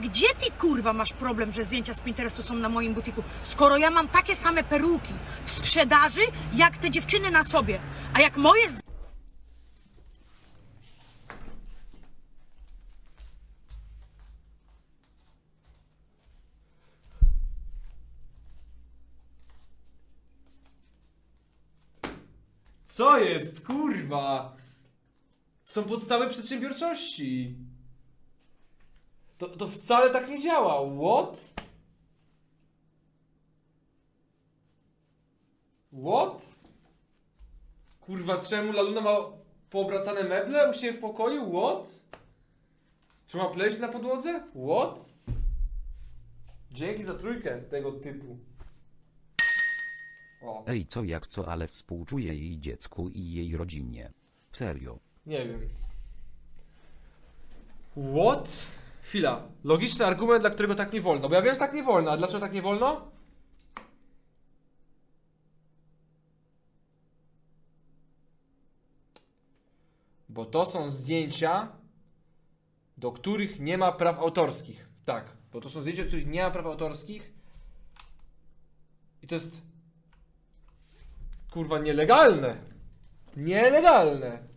Gdzie ty kurwa masz problem, że zdjęcia z Pinterestu są na moim butiku? Skoro ja mam takie same peruki w sprzedaży, jak te dziewczyny na sobie. A jak moje Co jest, kurwa? Są podstawy przedsiębiorczości. To, to wcale tak nie działa. What? What? Kurwa, czemu Laluna ma poobracane meble u siebie w pokoju? What? Czy ma pleść na podłodze? What? Dzięki za trójkę tego typu. O. Ej co jak co ale współczuję jej dziecku i jej rodzinie. Serio. Nie wiem. What? Chwila. Logiczny argument, dla którego tak nie wolno. Bo ja wiem, że tak nie wolno, a dlaczego tak nie wolno? Bo to są zdjęcia, do których nie ma praw autorskich. Tak, bo to są zdjęcia, do których nie ma praw autorskich. I to jest. Kurwa, nielegalne. Nielegalne.